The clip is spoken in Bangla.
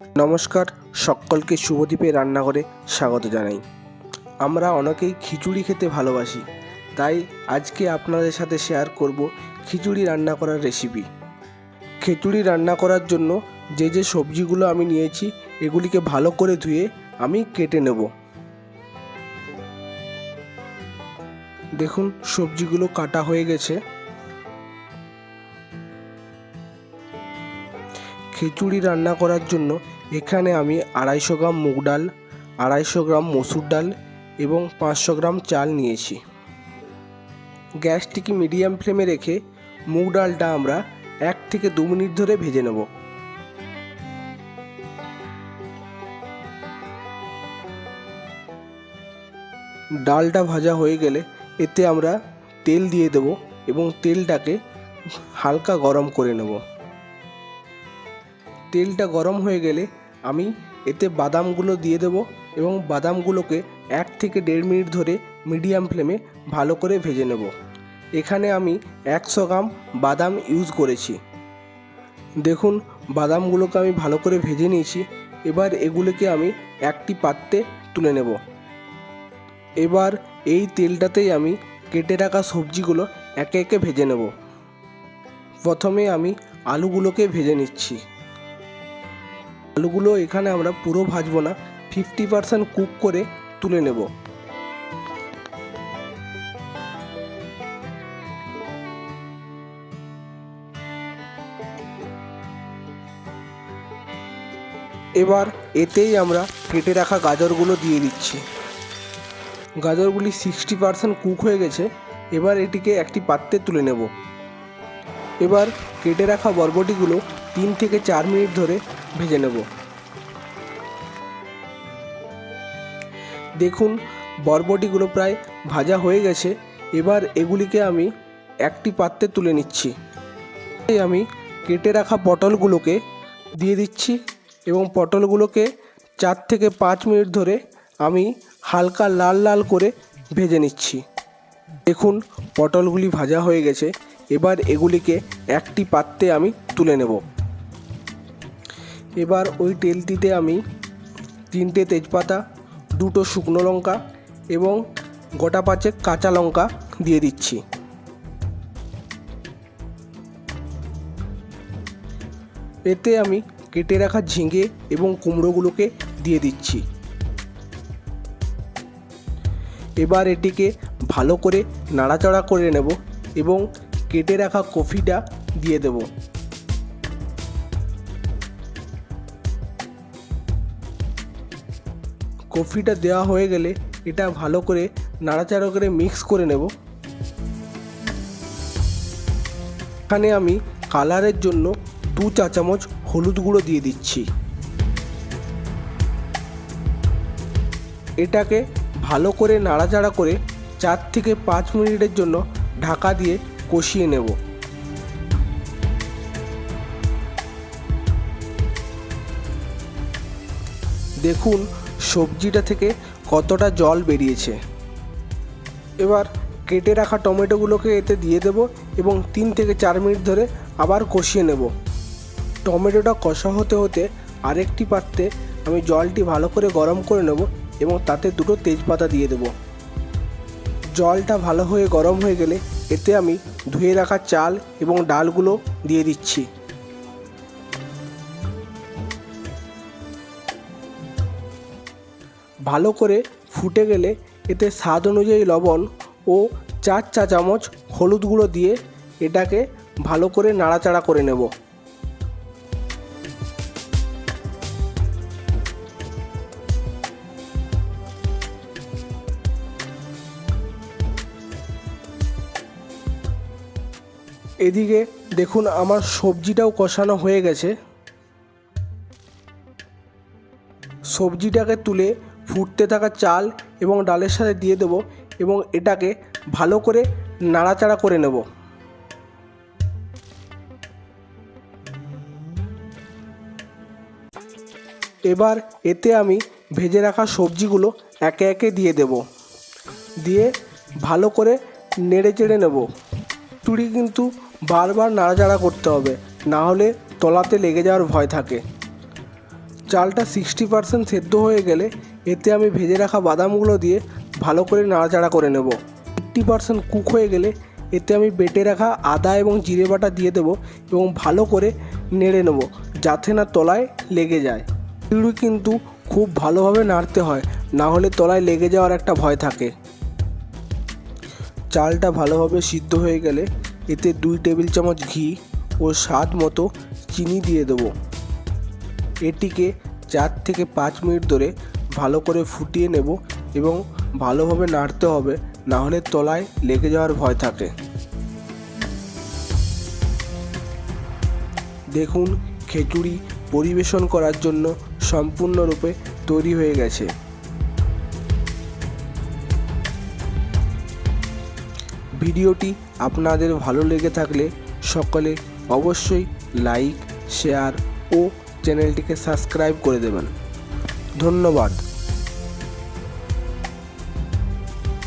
নমস্কার, সকলকে শুভদ্বীপে রান্নাঘরে স্বাগত জানাই। আমরা অনেকেই খিচুড়ি খেতে ভালোবাসি, তাই আজকে আপনাদের সাথে শেয়ার করব খিচুড়ি রান্না করার রেসিপি খিচুড়ি রান্না করার জন্য যে যে সবজিগুলো আমি নিয়েছি, এগুলিকে ভালো করে ধুয়ে আমি কেটে নেব। দেখুন, সবজিগুলো কাটা হয়ে গেছে। খিচুড়ি রান্না করার জন্য এখানে আমি আড়াইশো গ্রাম মুগ ডাল, আড়াইশো গ্রাম মসুর ডাল এবং পাঁচশো গ্রাম চাল নিয়েছি। গ্যাসটিকে মিডিয়াম ফ্লেমে রেখে মুগ ডালটা আমরা এক থেকে দু মিনিট ধরে ভেজে নেব। ডালটা ভাজা হয়ে গেলে এতে আমরা তেল দিয়ে দেব এবং তেলটাকে হালকা গরম করে নেব। তেলটা গরম হয়ে গেলে আমি এতে বাদামগুলো দিয়ে দেব এবং বাদামগুলোকে এক থেকে দেড় মিনিট ধরে মিডিয়াম ফ্লেমে ভালো করে ভেজে নেব। এখানে আমি একশো গ্রাম বাদাম ইউজ করেছি। দেখুন, বাদামগুলোকে আমি ভালো করে ভেজে নিয়েছি। এবার এগুলোকে আমি একটি পাত্রে তুলে নেব। এবার এই তেলটাতেই আমি কেটে রাখা সবজিগুলো একে একে ভেজে নেব। প্রথমে আমি আলুগুলোকে ভেজে নিচ্ছি। আলুগুলো এখানে আমরা পুরো ভাজবো না ফিফটি পার্সেন্ট কুক করে তুলে নেব। এবার এতেই আমরা কেটে রাখা গাজরগুলো দিয়ে দিচ্ছি। গাজরগুলি সিক্সটি পার্সেন্ট কুক হয়ে গেছে, এবার এটিকে একটি পাত্রে তুলে নেব। এবার কেটে রাখা বরবটিগুলো তিন থেকে চার মিনিট ধরে ভেজে নেব। দেখুন, বরবটিগুলো প্রায় ভাজা হয়ে গেছে। এবার এগুলিকে আমি একটি পাত্রে তুলে নিচ্ছি। আমি কেটে রাখা পটলগুলোকে দিয়ে দিচ্ছি এবং পটলগুলোকে চার থেকে পাঁচ মিনিট ধরে আমি হালকা লাল লাল করে ভেজে নিচ্ছি। দেখুন, পটলগুলি ভাজা হয়ে গেছে। এবার এগুলিকে একটি পাত্রে আমি তুলে নেব। এবার ওই তেলটিতে আমি তিনটে তেজপাতা, দুটো শুকনো লঙ্কা এবং গোটা পাঁচেক কাঁচা লঙ্কা দিয়ে দিচ্ছি। এতে আমি কেটে রাখা ঝিঙে এবং কুমড়োগুলোকে দিয়ে দিচ্ছি। এবার এটিকে ভালো করে নাড়াচাড়া করে নেব এবং কেটে রাখা কফিটা দিয়ে দেবো। কফিটা দেওয়া হয়ে গেলে এটা ভালো করে নাড়াচাড়া করে মিক্স করে নেব। এখানে আমি কালারের জন্য দু চা চামচ হলুদ গুঁড়ো দিয়ে দিচ্ছি। এটাকে ভালো করে নাড়াচাড়া করে চার থেকে পাঁচ মিনিটের জন্য ঢাকা দিয়ে কষিয়ে নেব। দেখুন সবজিটা থেকে কতটা জল বেরিয়েছে। এবার কেটে রাখা টমেটোগুলোকে এতে দিয়ে দেব এবং তিন থেকে চার মিনিট ধরে আবার কষিয়ে নেব। টমেটোটা কষা হতে হতে আরেকটি পাত্রে আমি জলটি ভালো করে গরম করে নেব এবং তাতে দুটো তেজপাতা দিয়ে দেব। জলটা ভালো হয়ে গরম হয়ে গেলে এতে আমি ধুয়ে রাখা চাল এবং ডালগুলো দিয়ে দিচ্ছি। ভালো করে ফুটে গেলে এতে স্বাদ অনুযায়ী লবণ ও চার চা চামচ হলুদ গুঁড়ো দিয়ে এটাকে ভালো করে নাড়াচাড়া করে নেব। এদিকে দেখুন আমার সবজিটাও কষানো হয়ে গেছে। সবজিটাকে তুলে ফুটতে থাকা চাল এবং ডালের সাথে দিয়ে দেবো এবং এটাকে ভালো করে নাড়াচাড়া করে নেব। এবার এতে আমি ভেজে রাখা সবজিগুলো একে একে দিয়ে দেব। দিয়ে ভালো করে নেড়ে চেড়ে নেব। তুড়ি কিন্তু বারবার নাড়াচাড়া করতে হবে, না হলে তলাতে লেগে যাওয়ার ভয় থাকে। চালটা সিক্সটি পারসেন্ট সেদ্ধ হয়ে গেলে এতে আমি ভেজে রাখা বাদামগুলো দিয়ে ভালো করে নাড়াচাড়া করে নেব। এইট্টি পারসেন্ট কুক হয়ে গেলে এতে আমি বেটে রাখা আদা এবং জিরে বাটা দিয়ে দেবো এবং ভালো করে নেড়ে নেব যাতে না তলায় লেগে যায়। খিচুড়ি কিন্তু খুব ভালোভাবে নাড়তে হয়, না হলে তলায় লেগে যাওয়ার একটা ভয় থাকে। চালটা ভালোভাবে সিদ্ধ হয়ে গেলে এতে দুই টেবিল চামচ ঘি ও স্বাদ মতো চিনি দিয়ে দেবো। এটিকে চার থেকে পাঁচ মিনিট ধরে ভালো করে ফুটিয়ে নেব এবং ভালোভাবে নাড়তে হবে না হলে তলায় লেগে যাওয়ার ভয় থাকে। দেখুন খিচুড়ি পরিবেশন করার জন্য সম্পূর্ণরূপে তৈরি হয়ে গেছে। ভিডিওটি আপনাদের ভালো লেগে থাকলে সকলে অবশ্যই লাইক, শেয়ার ও চ্যানেলটিকে সাবস্ক্রাইব করে দেবেন। ধন্যবাদ।